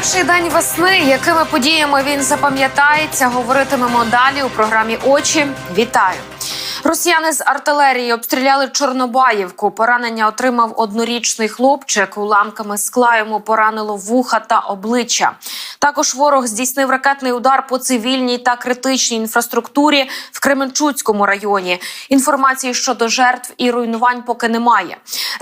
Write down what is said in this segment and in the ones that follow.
Перший день весни, якими подіями він запам'ятається, говоритимемо далі у програмі Очі. Вітаю. Росіяни з артилерії обстріляли Чорнобаївку. Поранення отримав однорічний хлопчик. Уламками скла йому поранило вуха та обличчя. Також ворог здійснив ракетний удар по цивільній та критичній інфраструктурі в Кременчуцькому районі. Інформації щодо жертв і руйнувань поки немає.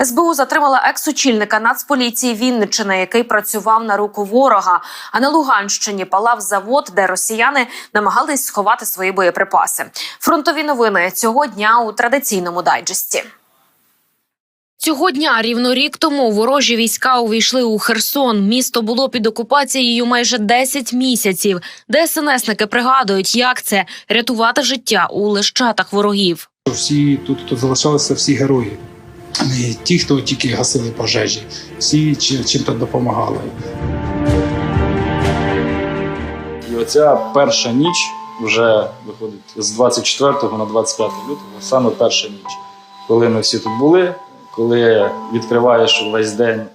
СБУ затримала екс-очільника Нацполіції Вінниччини, який працював на руку ворога. А на Луганщині палав завод, де росіяни намагались сховати свої боєприпаси. Фронтові новини цього дня у традиційному дайджесті. Цього дня рівно рік тому ворожі війська увійшли у Херсон. Місто було під окупацією майже 10 місяців. ДСНСники пригадують, як це рятувати життя у лещатах ворогів. Всі тут, хто залишалися, всі герої. Не ті, хто тільки гасили пожежі, всі чим-то допомагали. І оця перша ніч вже виходить з 24 на 25 лютого, саме перша ніч, коли ми всі тут були, коли відкриваєш весь день,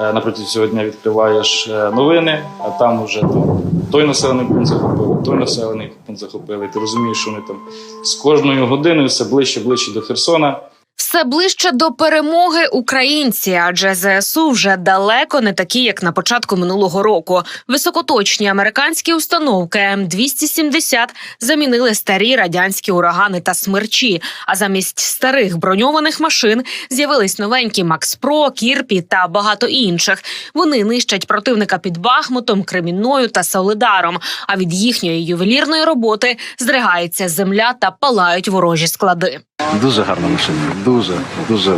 е, напроти дня відкриваєш е, новини, а там вже там, той населений пункт захопили, той населений пункт захопили. І ти розумієш, що вони там з кожною годиною все ближче ближче до Херсона. Все ближче до перемоги українці, адже ЗСУ вже далеко не такі, як на початку минулого року. Високоточні американські установки М270 замінили старі радянські урагани та смерчі. А замість старих броньованих машин з'явились новенькі Макс Про, Кірпі та багато інших. Вони нищать противника під Бахмутом, Кремінною та Солидаром. А від їхньої ювелірної роботи здригається земля та палають ворожі склади. Дуже гарна машина, дуже дуже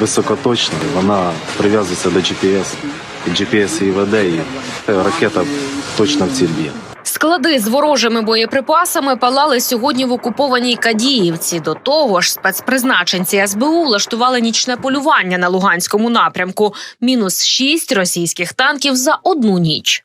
високоточна. Вона прив'язується до GPS. GPS її веде, і ракета точно в ціль б'є. Склади з ворожими боєприпасами палали сьогодні в окупованій Кадіївці. До того ж, спецпризначенці СБУ влаштували нічне полювання на Луганському напрямку. Мінус шість російських танків за одну ніч.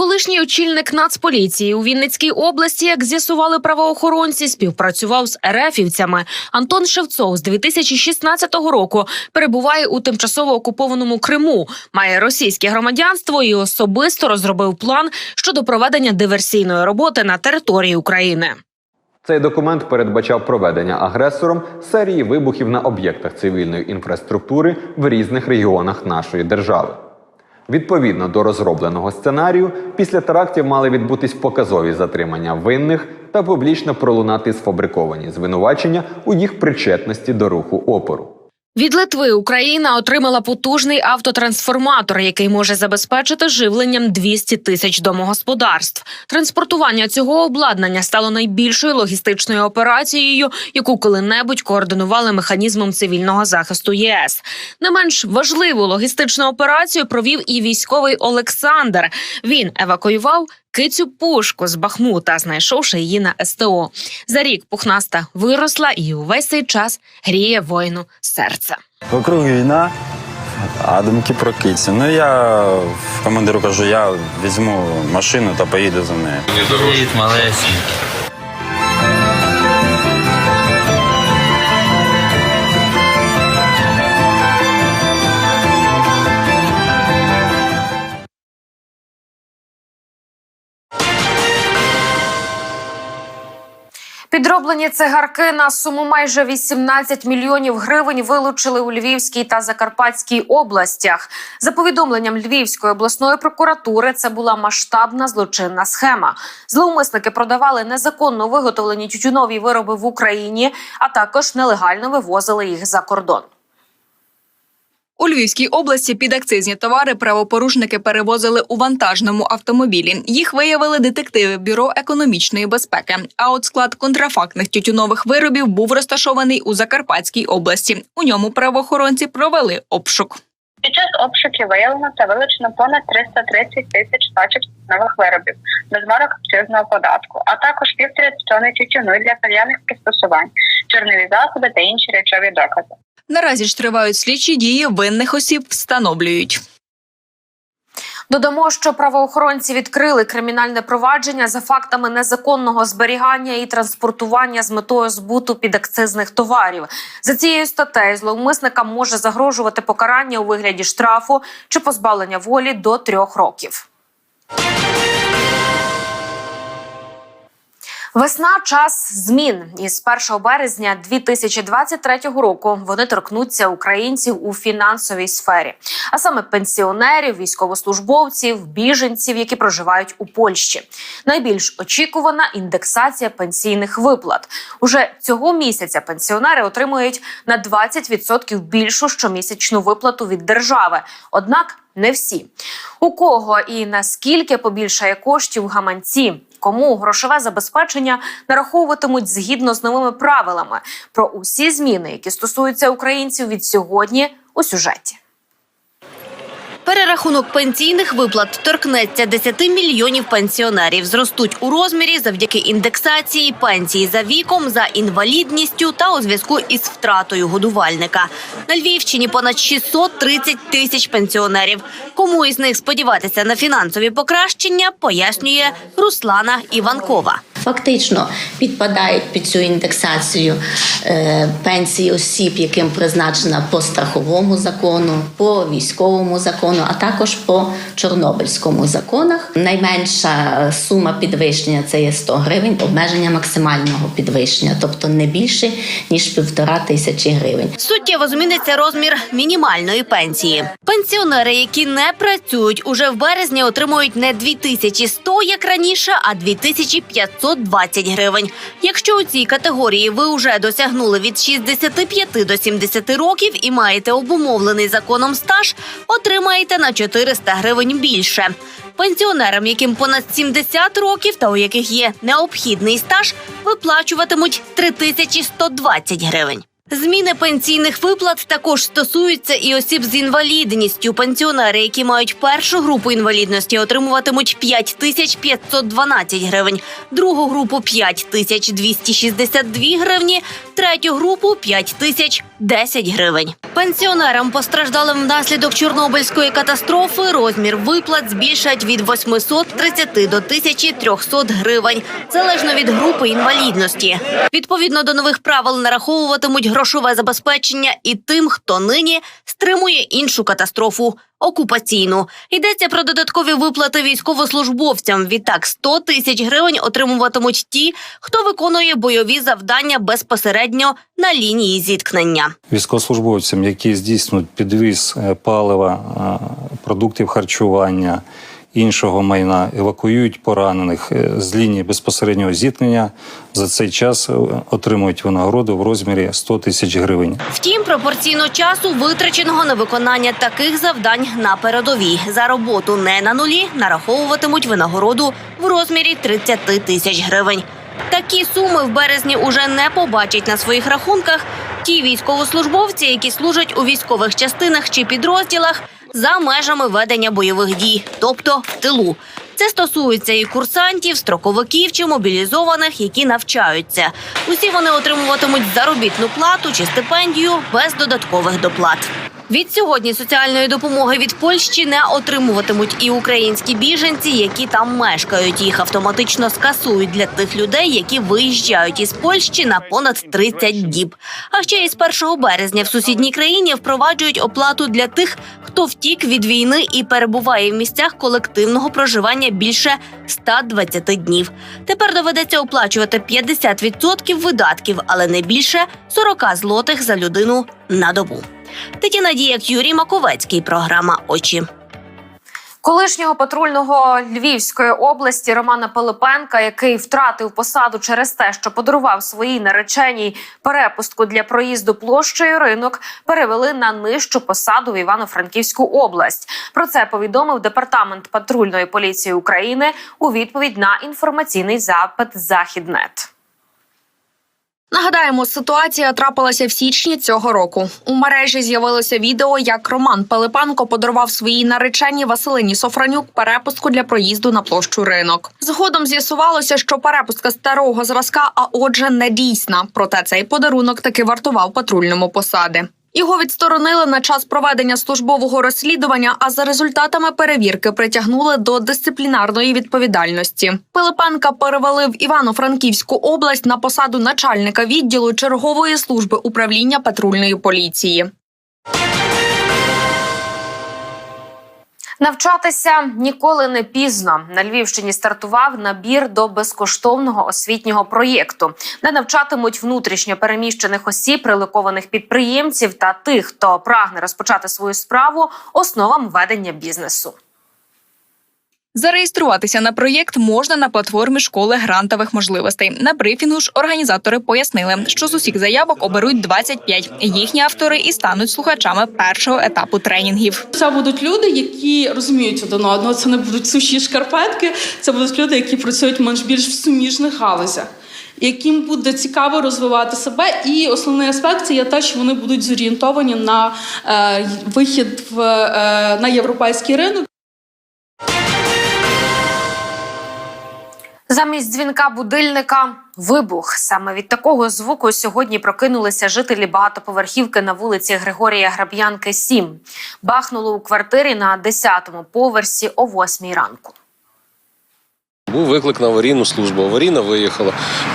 Колишній очільник Нацполіції у Вінницькій області, як з'ясували правоохоронці, співпрацював з РФівцями. Антон Шевцов з 2016 року перебуває у тимчасово окупованому Криму, має російське громадянство і особисто розробив план щодо проведення диверсійної роботи на території України. Цей документ передбачав проведення агресором серії вибухів на об'єктах цивільної інфраструктури в різних регіонах нашої держави. Відповідно до розробленого сценарію, після терактів мали відбутись показові затримання винних та публічно пролунати сфабриковані звинувачення у їх причетності до руху опору. Від Литви Україна отримала потужний автотрансформатор, який може забезпечити живленням 200 тисяч домогосподарств. Транспортування цього обладнання стало найбільшою логістичною операцією, яку коли-небудь координували механізмом цивільного захисту ЄС. Не менш важливу логістичну операцію провів і військовий Олександр. Він евакуював кицю пушку з Бахмута, знайшовши її на СТО. За рік пухнаста виросла і увесь цей час гріє воїну серце. Вокруг війна, а думки про кицю. Ну я в командиру кажу, я візьму машину та поїду за нею. Привіт, малесенький. Підроблені цигарки на суму майже 18 мільйонів гривень вилучили у Львівській та Закарпатській областях. За повідомленням Львівської обласної прокуратури, це була масштабна злочинна схема. Зловмисники продавали незаконно виготовлені тютюнові вироби в Україні, а також нелегально вивозили їх за кордон. У Львівській області підакцизні товари правопорушники перевозили у вантажному автомобілі. Їх виявили детективи Бюро економічної безпеки. А от склад контрафактних тютюнових виробів був розташований у Закарпатській області. У ньому правоохоронці провели обшук. Під час обшуків виявлено та вилучено понад 330 тисяч пачок нових виробів без марок акцизного податку, а також півтори тонни тютюну для кальяних пристосувань, чорнові засоби та інші речові докази. Наразі ж тривають слідчі дії винних осіб встановлюють. Додамо, що правоохоронці відкрили кримінальне провадження за фактами незаконного зберігання і транспортування з метою збуту підакцизних товарів. За цією статтею зловмисникам може загрожувати покарання у вигляді штрафу чи позбавлення волі до трьох років. Весна час змін. Із 1 березня 2023 року вони торкнуться українців у фінансовій сфері, а саме пенсіонерів, військовослужбовців, біженців, які проживають у Польщі. Найбільш очікувана індексація пенсійних виплат. Уже цього місяця пенсіонери отримують на 20% більшу щомісячну виплату від держави. Однак не всі. У кого і наскільки побільшає коштів гаманці, кому грошове забезпечення нараховуватимуть згідно з новими правилами. Про усі зміни, які стосуються українців від сьогодні, у сюжеті. Перерахунок пенсійних виплат торкнеться 10 мільйонів пенсіонерів. Зростуть у розмірі завдяки індексації пенсії за віком, за інвалідністю та у зв'язку із втратою годувальника. На Львівщині понад 630 тисяч пенсіонерів. Кому із них сподіватися на фінансові покращення, пояснює Руслана Іванкова. Фактично підпадають під цю індексацію е, пенсії осіб, яким призначена по страховому закону, по військовому закону, а також по чорнобильському законах. Найменша сума підвищення це є 100 гривень, обмеження максимального підвищення, тобто не більше ніж півтора тисячі гривень. Суттєво зміниться розмір мінімальної пенсії. Пенсіонери, які не працюють, уже в березні отримують не 2100, як раніше, а 2520 гривень. Якщо у цій категорії ви вже досягнули від 65 до 70 років і маєте обумовлений законом стаж, отримаєте на 400 гривень більше. Пенсіонерам, яким понад 70 років та у яких є необхідний стаж, виплачуватимуть 3120 гривень. Зміни пенсійних виплат також стосуються і осіб з інвалідністю. Пенсіонери, які мають першу групу інвалідності, отримуватимуть 5512 гривень, другу групу 5262 гривні, третю групу 5010 гривень. Пенсіонерам, постраждалим внаслідок Чорнобильської катастрофи, розмір виплат збільшать від 830 до 1300 гривень, залежно від групи інвалідності. Відповідно до нових правил нараховуватимуть грошове забезпечення і тим, хто нині стримує іншу катастрофу окупаційну. Йдеться про додаткові виплати військовослужбовцям. Відтак 100 тисяч гривень отримуватимуть ті, хто виконує бойові завдання безпосередньо на лінії зіткнення. військовослужбовцям, які здійснюють підвіз е, палива, е, продуктів харчування, іншого майна, евакуюють поранених е, з лінії безпосереднього зіткнення, за цей час е, отримують винагороду в розмірі 100 тисяч гривень. Втім, пропорційно часу витраченого на виконання таких завдань на передовій за роботу не на нулі нараховуватимуть винагороду в розмірі 30 тисяч гривень. Такі суми в березні уже не побачать на своїх рахунках ті військовослужбовці, які служать у військових частинах чи підрозділах за межами ведення бойових дій, тобто в тилу. Це стосується і курсантів, строковиків чи мобілізованих, які навчаються. Усі вони отримуватимуть заробітну плату чи стипендію без додаткових доплат. Від сьогодні соціальної допомоги від Польщі не отримуватимуть і українські біженці, які там мешкають. Їх автоматично скасують для тих людей, які виїжджають із Польщі на понад 30 діб. А ще із 1 березня в сусідній країні впроваджують оплату для тих, хто втік від війни і перебуває в місцях колективного проживання більше 120 днів. Тепер доведеться оплачувати 50% видатків, але не більше 40 злотих за людину на добу. Тетяна Діяк, Юрій Маковецький. Програма Очі. Колишнього патрульного Львівської області Романа Пилипенка, який втратив посаду через те, що подарував своїй нареченій перепустку для проїзду площею ринок, перевели на нижчу посаду в Івано-Франківську область. Про це повідомив департамент патрульної поліції України у відповідь на інформаційний запит Західнет. Нагадаємо, ситуація трапилася в січні цього року. У мережі з'явилося відео, як Роман Пилипенко подарував своїй нареченій Василині Софранюк перепустку для проїзду на площу ринок. Згодом з'ясувалося, що перепустка старого зразка, а отже, не дійсна. Проте цей подарунок таки вартував патрульному посади. Його відсторонили на час проведення службового розслідування, а за результатами перевірки притягнули до дисциплінарної відповідальності. Пилипенка перевели в Івано-Франківську область на посаду начальника відділу чергової служби управління патрульної поліції. Навчатися ніколи не пізно. На Львівщині стартував набір до безкоштовного освітнього проєкту, де навчатимуть внутрішньо переміщених осіб, релокованих підприємців та тих, хто прагне розпочати свою справу основам ведення бізнесу. Зареєструватися на проєкт можна на платформі школи грантових можливостей. На брифінгу ж організатори пояснили, що з усіх заявок оберуть 25. Їхні автори і стануть слухачами першого етапу тренінгів. Це будуть люди, які розуміють один одного. Це не будуть суші шкарпетки. Це будуть люди, які працюють менш більш в суміжних галузях, яким буде цікаво розвивати себе. І основний аспект це є те, що вони будуть зорієнтовані на е, вихід в е, на європейський ринок. Замість дзвінка будильника вибух. Саме від такого звуку сьогодні прокинулися жителі багатоповерхівки на вулиці Григорія Граб'янки, 7. Бахнуло у квартирі на 10-му поверсі о 8 ранку. Був виклик на аварійну службу. Аварійна виїхала.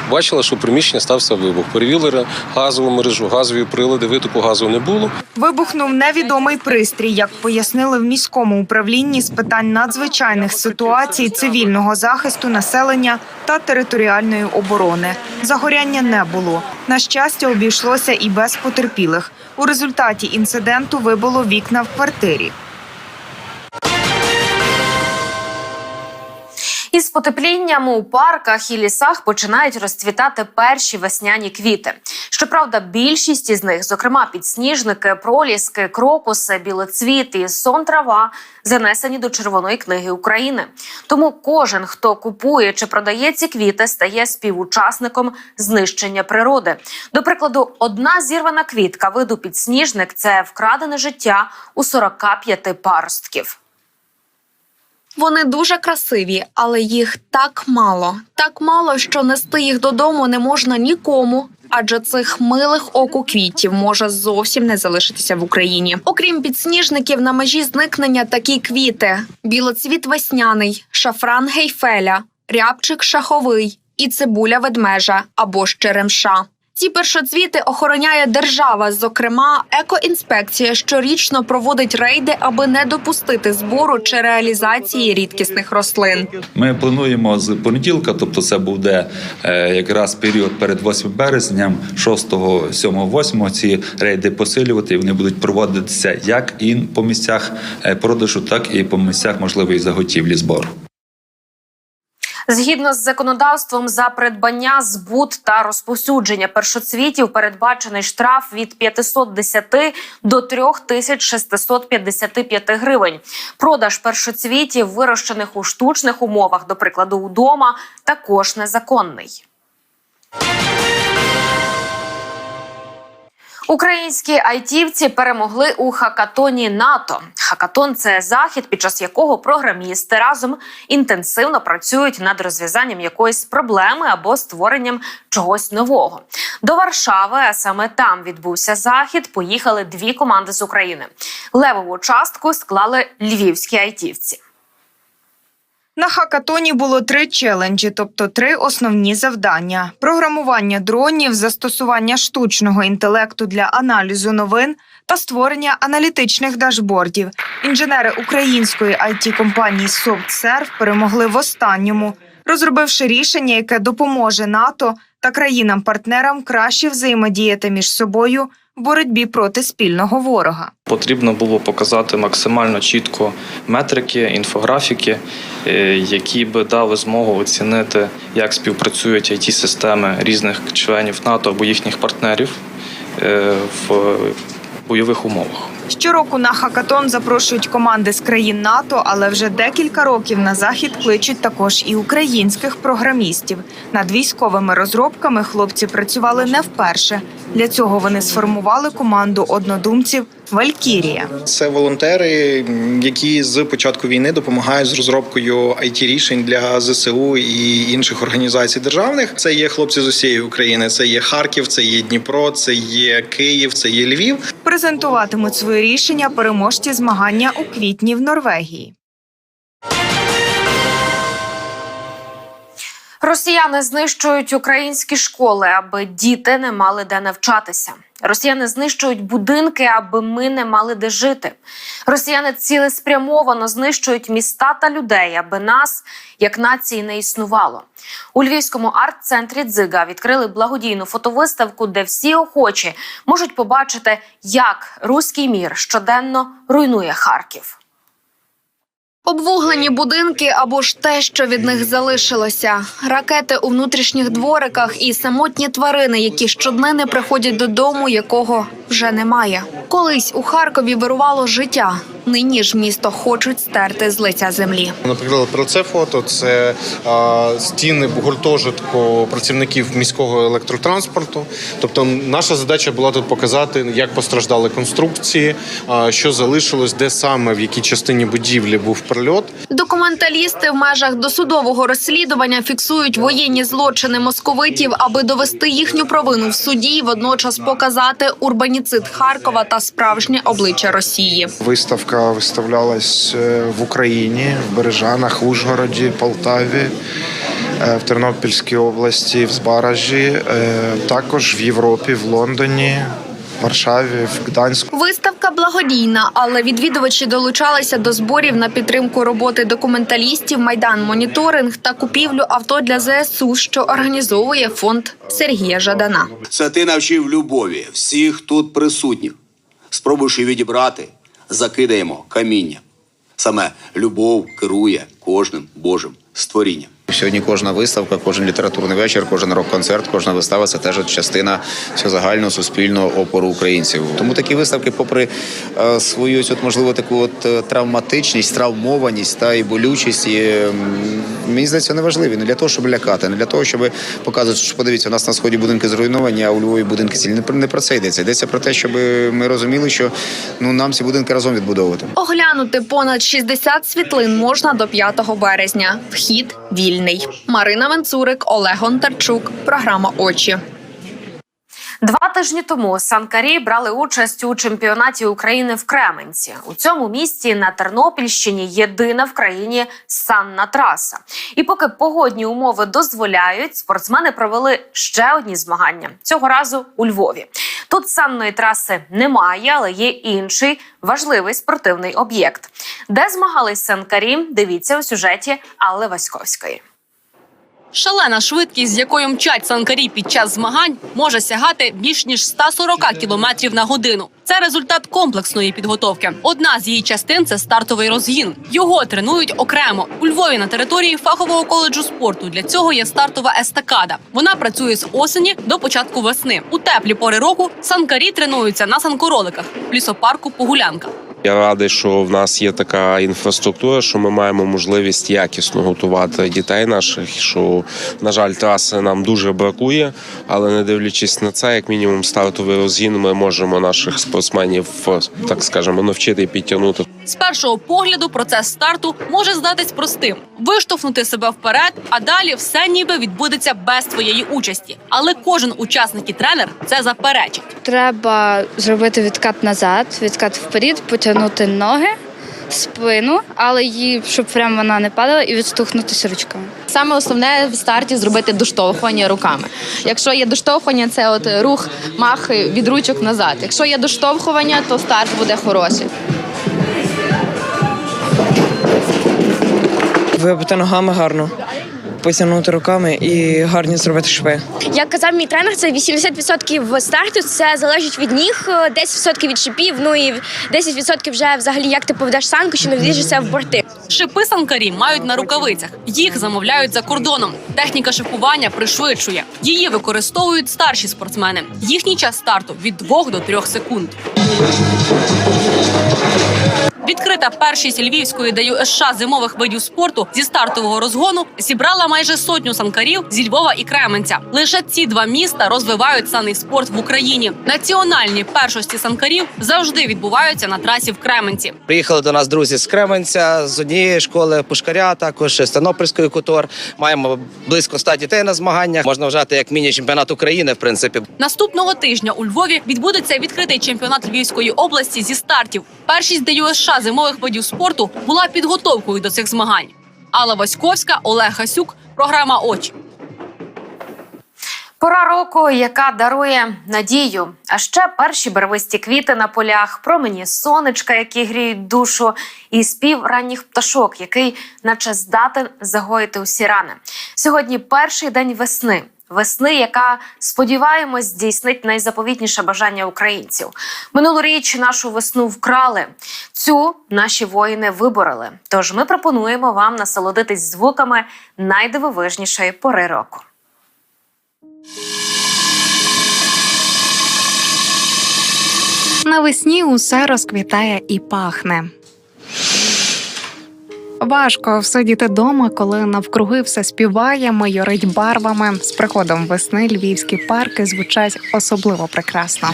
Бачила, що в приміщенні стався вибух. Перевірили газову мережу, газові прилади, витоку газу не було. Вибухнув невідомий пристрій, як пояснили в міському управлінні з питань надзвичайних ситуацій, цивільного захисту населення та територіальної оборони. Загоряння не було. На щастя, обійшлося і без потерпілих. У результаті інциденту вибило вікна в квартирі. Із потеплінням у парках і лісах починають розцвітати перші весняні квіти. Щоправда, більшість із них, зокрема підсніжники, проліски, крокуси, білоцвіт і сон занесені до Червоної книги України. Тому кожен, хто купує чи продає ці квіти, стає співучасником знищення природи. До прикладу, одна зірвана квітка виду підсніжник це вкрадене життя у 45 паростків. Вони дуже красиві, але їх так мало. Так мало, що нести їх додому не можна нікому. Адже цих милих оку квітів може зовсім не залишитися в Україні. Окрім підсніжників, на межі зникнення такі квіти: білоцвіт весняний, шафран гейфеля, рябчик шаховий і цибуля ведмежа або ж черемша. Ці першоцвіти охороняє держава. Зокрема, екоінспекція щорічно проводить рейди, аби не допустити збору чи реалізації рідкісних рослин. Ми плануємо з понеділка, тобто це буде е, якраз період перед 8 березням, 6, 7, 8 ці рейди посилювати. І вони будуть проводитися як і по місцях е, продажу, так і по місцях можливої заготівлі збору. Згідно з законодавством за придбання, збут та розповсюдження першоцвітів передбачений штраф від 510 до 3655 гривень. Продаж першоцвітів, вирощених у штучних умовах, до прикладу, удома, також незаконний. Українські айтівці перемогли у хакатоні НАТО. Хакатон це захід, під час якого програмісти разом інтенсивно працюють над розв'язанням якоїсь проблеми або створенням чогось нового. До Варшави, а саме там відбувся захід. Поїхали дві команди з України. Левову частку склали львівські айтівці. На хакатоні було три челенджі, тобто три основні завдання: програмування дронів, застосування штучного інтелекту для аналізу новин та створення аналітичних дашбордів. Інженери української it компанії SoftServe перемогли в останньому, розробивши рішення, яке допоможе НАТО та країнам-партнерам краще взаємодіяти між собою боротьбі проти спільного ворога. Потрібно було показати максимально чітко метрики, інфографіки, е, які би дали змогу оцінити, як співпрацюють it системи різних членів НАТО або їхніх партнерів е, в бойових умовах. Щороку на хакатон запрошують команди з країн НАТО, але вже декілька років на захід кличуть також і українських програмістів. Над військовими розробками хлопці працювали не вперше. Для цього вони сформували команду однодумців Валькірія. Це волонтери, які з початку війни допомагають з розробкою it рішень для ЗСУ і інших організацій державних. Це є хлопці з усієї України. Це є Харків, це є Дніпро, це є Київ, це є Львів. Презентуватимуть свої рішення переможці змагання у квітні в Норвегії. Росіяни знищують українські школи, аби діти не мали де навчатися. Росіяни знищують будинки, аби ми не мали де жити. Росіяни цілеспрямовано знищують міста та людей, аби нас як нації не існувало. У львівському арт-центрі Дзига відкрили благодійну фотовиставку, де всі охочі можуть побачити, як руський мір щоденно руйнує Харків. Обвуглені будинки або ж те, що від них залишилося, ракети у внутрішніх двориках і самотні тварини, які щоднини приходять додому, якого вже немає. Колись у Харкові вирувало життя. Нині ж місто хочуть стерти з лиця землі. Наприклад, про це фото це стіни гуртожитку працівників міського електротранспорту. Тобто, наша задача була тут показати, як постраждали конструкції, що залишилось, де саме в якій частині будівлі був прильот. Документалісти в межах досудового розслідування фіксують воєнні злочини московитів, аби довести їхню провину в суді, і водночас показати урбаніцид Харкова та справжнє обличчя Росії. Виставка виставлялась е, в Україні, в Бережанах, Ужгороді, Полтаві, е, в Тернопільській області, в Збаражі, е, також в Європі, в Лондоні, Варшаві, в Гданську. Виставка благодійна, але відвідувачі долучалися до зборів на підтримку роботи документалістів, майдан моніторинг та купівлю авто для ЗСУ, що організовує фонд Сергія Жадана. Це ти навчив любові всіх тут присутніх. Спробуєш відібрати, закидаємо каміння. Саме любов керує кожним Божим створінням. Сьогодні кожна виставка, кожен літературний вечір, кожен рок-концерт, кожна вистава це теж частина загального суспільного опору українців. Тому такі виставки, попри е, свою можливо таку от е, травматичність, травмованість та і болючість, і, мені здається, не важливі. Не для того, щоб лякати, не для того, щоб показувати, що подивіться, у нас на сході будинки зруйновані, а у Львові будинки цілі. Не про це йдеться. Йдеться про те, щоб ми розуміли, що ну нам ці будинки разом відбудовувати. Оглянути понад 60 світлин можна до 5 березня. Вхід вільний. Марина Венцурик, Олег Гонтарчук. Програма Очі. Два тижні тому санкарі брали участь у чемпіонаті України в Кременці. У цьому місті на Тернопільщині єдина в країні санна траса. І поки погодні умови дозволяють, спортсмени провели ще одні змагання цього разу у Львові. Тут санної траси немає, але є інший важливий спортивний об'єкт. Де змагались санкарі? Дивіться у сюжеті Алли Васьковської. Шалена швидкість, з якою мчать санкарі під час змагань, може сягати більш ніж 140 кілометрів на годину. Це результат комплексної підготовки. Одна з її частин це стартовий розгін. Його тренують окремо у Львові на території фахового коледжу спорту. Для цього є стартова естакада. Вона працює з осені до початку весни. У теплі пори року санкарі тренуються на санкороликах в лісопарку Погулянка. Я радий, що в нас є така інфраструктура, що ми маємо можливість якісно готувати дітей наших. Що на жаль, траси нам дуже бракує, але не дивлячись на це, як мінімум стартовий розгін, ми можемо наших спортсменів, так скажемо, навчити і підтягнути. З першого погляду процес старту може здатись простим: виштовхнути себе вперед, а далі все ніби відбудеться без твоєї участі. Але кожен учасник і тренер це заперечить. Треба зробити відкат назад, відкат вперед, потягнути ноги, спину, але її, щоб прямо вона не падала, і відштовхнутися ручками. Саме основне в старті зробити доштовхування руками. Якщо є доштовхування, це от рух мах від ручок назад. Якщо є доштовхування, то старт буде хороший. Вибити ногами гарно, потягнути руками і гарні зробити шви. Як казав мій тренер, це 80% старту. Це залежить від ніг, 10% від шипів. Ну і 10% вже взагалі як ти поведеш санку, що не влізешся в борти. Шипи санкарі мають на рукавицях. Їх замовляють за кордоном. Техніка шипування пришвидшує. Її використовують старші спортсмени. Їхній час старту від 2 до 3 секунд. Відкрита першість львівської ДЮСШ зимових видів спорту зі стартового розгону зібрала майже сотню санкарів зі Львова і Кременця. Лише ці два міста розвивають саний спорт в Україні. Національні першості санкарів завжди відбуваються на трасі в Кременці. Приїхали до нас друзі з Кременця, з однієї школи Пушкаря, також з Тернопільської кутор. Маємо близько ста дітей на змаганнях. Можна вважати як міні-чемпіонат України, в принципі. Наступного тижня у Львові відбудеться відкритий чемпіонат Львівської області зі стартів. Першість ДЮСШ зимових видів спорту була підготовкою до цих змагань. Алла Васьковська, Олег Гасюк, програма Очі. Пора року, яка дарує надію. А ще перші барвисті квіти на полях, промені сонечка, які гріють душу, і спів ранніх пташок, який, наче здатен загоїти усі рани. Сьогодні перший день весни. Весни, яка сподіваємось, здійснить найзаповітніше бажання українців. Минулоріч нашу весну вкрали. Цю наші воїни вибороли. Тож ми пропонуємо вам насолодитись звуками найдивовижнішої пори року. Навесні усе розквітає і пахне. Важко всидіти дома, коли навкруги все співає, майорить барвами. З приходом весни львівські парки звучать особливо прекрасно.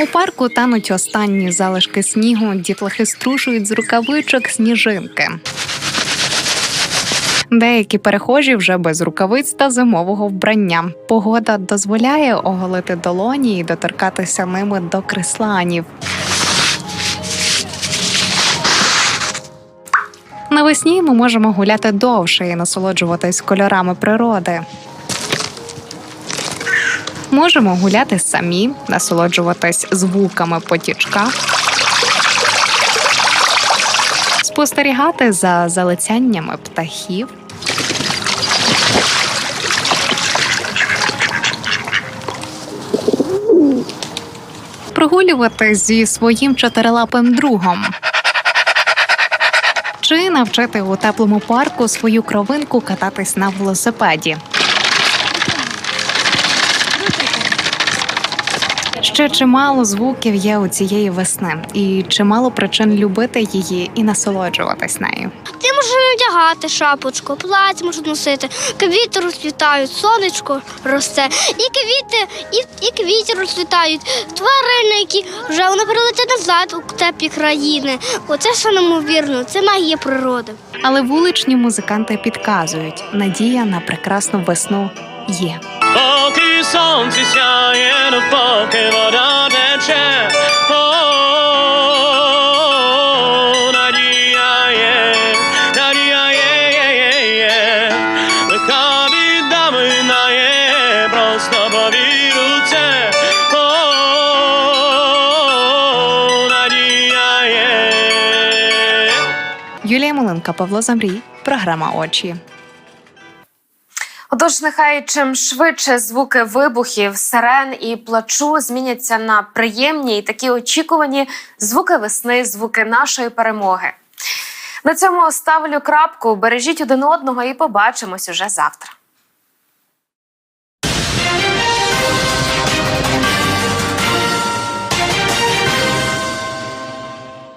У парку тануть останні залишки снігу, дітлахи струшують з рукавичок сніжинки. Деякі перехожі вже без рукавиць та зимового вбрання. Погода дозволяє оголити долоні і доторкатися ними до крисланів. Навесні ми можемо гуляти довше і насолоджуватись кольорами природи. Можемо гуляти самі, насолоджуватись звуками потічка, спостерігати за залицяннями птахів. Прогулювати зі своїм чотирилапим другом. Чи навчити у теплому парку свою кровинку кататись на велосипеді. Ще чимало звуків є у цієї весни, і чимало причин любити її і насолоджуватись нею. Можеш одягати шапочку, плаття можуть носити, квіти розцвітають, сонечко росте, і квіти, і, і квіти розцвітають, тварини, які вже вони перелетять назад у теплі країни. Оце все неймовірно, це магія природи. Але вуличні музиканти підказують, надія на прекрасну весну є. Поки сонце сяє, поки вода тече. Юлія Павло Замрій, програма Очі. Отож, нехай чим швидше звуки вибухів, сирен і плачу зміняться на приємні і такі очікувані звуки весни, звуки нашої перемоги. На цьому ставлю крапку. Бережіть один одного і побачимось уже завтра.